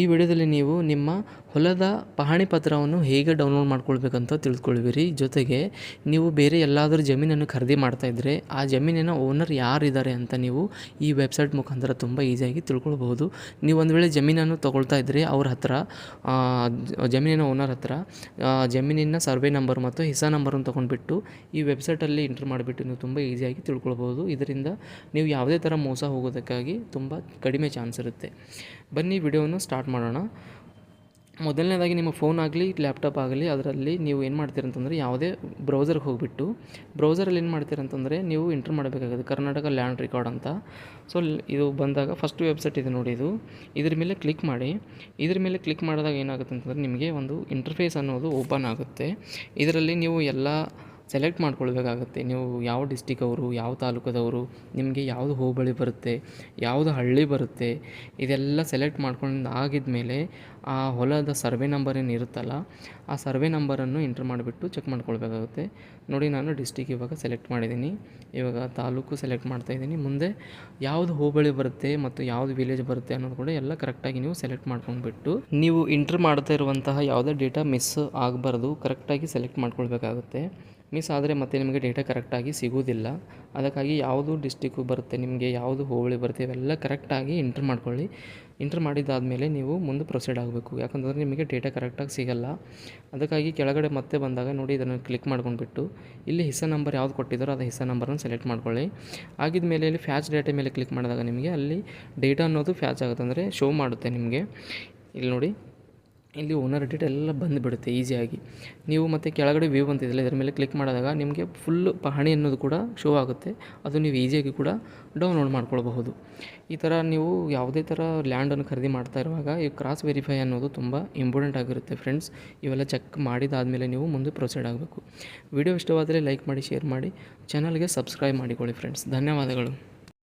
ಈ ವಿಡಿಯೋದಲ್ಲಿ ನೀವು ನಿಮ್ಮ ಹೊಲದ ಪಹಣಿ ಪತ್ರವನ್ನು ಹೇಗೆ ಡೌನ್ಲೋಡ್ ಮಾಡ್ಕೊಳ್ಬೇಕಂತ ತಿಳ್ಕೊಳ್ವಿರಿ. ಜೊತೆಗೆ ನೀವು ಬೇರೆ ಎಲ್ಲಾದರೂ ಜಮೀನನ್ನು ಖರೀದಿ ಮಾಡ್ತಾ ಇದ್ದರೆ ಆ ಜಮೀನಿನ ಓನರ್ ಯಾರಿದ್ದಾರೆ ಅಂತ ನೀವು ಈ ವೆಬ್ಸೈಟ್ ಮುಖಾಂತರ ತುಂಬ ಈಸಿಯಾಗಿ ತಿಳ್ಕೊಳ್ಬಹುದು. ನೀವು ಒಂದು ವೇಳೆ ಜಮೀನನ್ನು ತೊಗೊಳ್ತಾ ಇದ್ದರೆ ಅವ್ರ ಹತ್ರ ಜಮೀನಿನ ಓನರ್ ಹತ್ರ ಜಮೀನಿನ ಸರ್ವೆ ನಂಬರ್ ಮತ್ತು ಹಿಸಾ ನಂಬರನ್ನು ತೊಗೊಂಡ್ಬಿಟ್ಟು ಈ ವೆಬ್ಸೈಟಲ್ಲಿ ಎಂಟ್ರ್ ಮಾಡಿಬಿಟ್ಟು ನೀವು ತುಂಬ ಈಸಿಯಾಗಿ ತಿಳ್ಕೊಳ್ಬೋದು ಇದರಿಂದ ನೀವು ಯಾವುದೇ ಥರ ಮೋಸ ಹೋಗೋದಕ್ಕಾಗಿ ತುಂಬ ಕಡಿಮೆ ಚಾನ್ಸ್ ಇರುತ್ತೆ. ಬನ್ನಿ, ವಿಡಿಯೋವನ್ನು ಸ್ಟಾರ್ಟ್ ಮಾಡೋಣ. ಮೊದಲನೇದಾಗಿ ನಿಮ್ಮ ಫೋನ್ ಆಗಲಿ, ಲ್ಯಾಪ್ಟಾಪ್ ಆಗಲಿ, ಅದರಲ್ಲಿ ನೀವು ಏನು ಮಾಡ್ತೀರ ಅಂತಂದರೆ ಯಾವುದೇ ಬ್ರೌಸರ್ಗೆ ಹೋಗಿಬಿಟ್ಟು, ಬ್ರೌಸರಲ್ಲಿ ಏನು ಮಾಡ್ತೀರ ಅಂತಂದರೆ ನೀವು ಎಂಟ್ರ್ ಮಾಡಬೇಕಾಗುತ್ತೆ. ಕರ್ನಾಟಕ ಲ್ಯಾಂಡ್ ರೆಕಾರ್ಡ್ ಅಂತ. ಸೊ, ಇದು ಬಂದಾಗ ಫಸ್ಟ್ ವೆಬ್ಸೈಟ್ ಇದೆ ನೋಡಿ ಇದು. ಇದ್ರ ಮೇಲೆ ಕ್ಲಿಕ್ ಮಾಡಿ. ಇದ್ರ ಮೇಲೆ ಕ್ಲಿಕ್ ಮಾಡಿದಾಗ ಏನಾಗುತ್ತೆ ಅಂತಂದರೆ ನಿಮಗೆ ಒಂದು ಇಂಟರ್ಫೇಸ್ ಅನ್ನೋದು ಓಪನ್ ಆಗುತ್ತೆ. ಇದರಲ್ಲಿ ನೀವು ಎಲ್ಲ ಸೆಲೆಕ್ಟ್ ಮಾಡ್ಕೊಳ್ಬೇಕಾಗತ್ತೆ. ನೀವು ಯಾವ ಡಿಸ್ಟಿಕ್ ಅವರು ಯಾವ ತಾಲೂಕದವರು, ನಿಮಗೆ ಯಾವುದು ಹೋಬಳಿ ಬರುತ್ತೆ, ಯಾವುದು ಹಳ್ಳಿ ಬರುತ್ತೆ, ಇದೆಲ್ಲ ಸೆಲೆಕ್ಟ್ ಮಾಡ್ಕೊಂಡು ಆಗಿದ್ಮೇಲೆ ಆ ಹೊಲದ ಸರ್ವೆ ನಂಬರ್ ಏನು ಇರುತ್ತಲ್ಲ, ಆ ಸರ್ವೆ ನಂಬರನ್ನು ಎಂಟ್ರ್ ಮಾಡಿಬಿಟ್ಟು ಚೆಕ್ ಮಾಡ್ಕೊಳ್ಬೇಕಾಗುತ್ತೆ. ನೋಡಿ, ನಾನು ಡಿಸ್ಟಿಕ್ ಇವಾಗ ಸೆಲೆಕ್ಟ್ ಮಾಡಿದ್ದೀನಿ. ಇವಾಗ ತಾಲೂಕು ಸೆಲೆಕ್ಟ್ ಮಾಡ್ತಾ ಇದ್ದೀನಿ. ಮುಂದೆ ಯಾವುದು ಹೋಬಳಿ ಬರುತ್ತೆ ಮತ್ತು ಯಾವುದು ವಿಲೇಜ್ ಬರುತ್ತೆ ಅನ್ನೋದು ಕೂಡ ಎಲ್ಲ ಕರೆಕ್ಟಾಗಿ ನೀವು ಸೆಲೆಕ್ಟ್ ಮಾಡ್ಕೊಂಡ್ಬಿಟ್ಟು, ನೀವು ಇಂಟ್ರ್ ಮಾಡ್ತಾ ಇರುವಂತಹ ಯಾವುದೇ ಡೇಟಾ ಮಿಸ್ ಆಗಬಾರ್ದು, ಕರೆಕ್ಟಾಗಿ ಸೆಲೆಕ್ಟ್ ಮಾಡ್ಕೊಳ್ಬೇಕಾಗುತ್ತೆ. ಮಿಸ್ ಆದರೆ ಮತ್ತೆ ನಿಮಗೆ ಡೇಟಾ ಕರೆಕ್ಟಾಗಿ ಸಿಗುವುದಿಲ್ಲ ಅದಕ್ಕಾಗಿ ಯಾವುದು ಡಿಸ್ಟಿಕ್ಕು ಬರುತ್ತೆ, ನಿಮಗೆ ಯಾವುದು ಹೋಬಳಿ ಬರುತ್ತೆ, ಇವೆಲ್ಲ ಕರೆಕ್ಟಾಗಿ ಎಂಟ್ರ್ ಮಾಡ್ಕೊಳ್ಳಿ. ಎಂಟ್ರ್ ಮಾಡಿದ್ದಾದಮೇಲೆ ನೀವು ಮುಂದೆ ಪ್ರೊಸೀಡ್ ಆಗಬೇಕು. ಯಾಕಂತಂದರೆ ನಿಮಗೆ ಡೇಟಾ ಕರೆಕ್ಟಾಗಿ ಸಿಗಲ್ಲ. ಅದಕ್ಕಾಗಿ ಕೆಳಗಡೆ ಮತ್ತೆ ಬಂದಾಗ ನೋಡಿ ಇದನ್ನು ಕ್ಲಿಕ್ ಮಾಡ್ಕೊಂಡ್ಬಿಟ್ಟು. ಇಲ್ಲಿ ಹಿಸ್ಸಾ ನಂಬರ್ ಯಾವ್ದು ಕೊಟ್ಟಿದ್ದಾರೋ ಅದು ಹಿಸ್ಸಾ ನಂಬರನ್ನು ಸೆಲೆಕ್ಟ್ ಮಾಡ್ಕೊಳ್ಳಿ. ಆಗಿದ ಮೇಲೆ ಇಲ್ಲಿ ಫ್ಯಾಚ್ ಡೇಟಾ ಮೇಲೆ ಕ್ಲಿಕ್ ಮಾಡಿದಾಗ ನಿಮಗೆ ಅಲ್ಲಿ ಡೇಟಾ ಅನ್ನೋದು ಫ್ಯಾಚ್ ಆಗುತ್ತೆ. ಅಂದರೆ ಶೋ ಮಾಡುತ್ತೆ ನಿಮಗೆ. ಇಲ್ಲಿ ನೋಡಿ. ಇಲ್ಲಿ ಓನರ್ ಡೀಟೇಲ್ ಎಲ್ಲ ಬಂದುಬಿಡುತ್ತೆ ಈಸಿಯಾಗಿ ನೀವು ಮತ್ತು ಕೆಳಗಡೆ ವ್ಯೂ ಅಂತಿದ್ದಿಲ್ಲ ಇದರ ಮೇಲೆ ಕ್ಲಿಕ್ ಮಾಡಿದಾಗ ನಿಮಗೆ ಫುಲ್ ಪಹಣಿ ಅನ್ನೋದು ಕೂಡ ಶೋ ಆಗುತ್ತೆ. ಅದು ನೀವು ಈಸಿಯಾಗಿ ಕೂಡ ಡೌನ್ಲೋಡ್ ಮಾಡ್ಕೊಳ್ಬಹುದು. ಈ ಥರ ನೀವು ಯಾವುದೇ ಥರ ಲ್ಯಾಂಡನ್ನು ಖರೀದಿ ಮಾಡ್ತಾ ಇರುವಾಗ ಈ ಕ್ರಾಸ್ ವೆರಿಫೈ ಅನ್ನೋದು ತುಂಬ ಇಂಪಾರ್ಟೆಂಟ್ ಆಗಿರುತ್ತೆ ಫ್ರೆಂಡ್ಸ್ ಇವೆಲ್ಲ ಚೆಕ್ ಮಾಡಿದಾದಮೇಲೆ ನೀವು ಮುಂದೆ ಪ್ರೊಸೀಡ್ ಆಗಬೇಕು. ವಿಡಿಯೋ ಇಷ್ಟವಾದರೆ ಲೈಕ್ ಮಾಡಿ ಶೇರ್ ಮಾಡಿ. ಚಾನಲ್ಗೆ ಸಬ್ಸ್ಕ್ರೈಬ್ ಮಾಡಿಕೊಳ್ಳಿ ಫ್ರೆಂಡ್ಸ್ ಧನ್ಯವಾದಗಳು.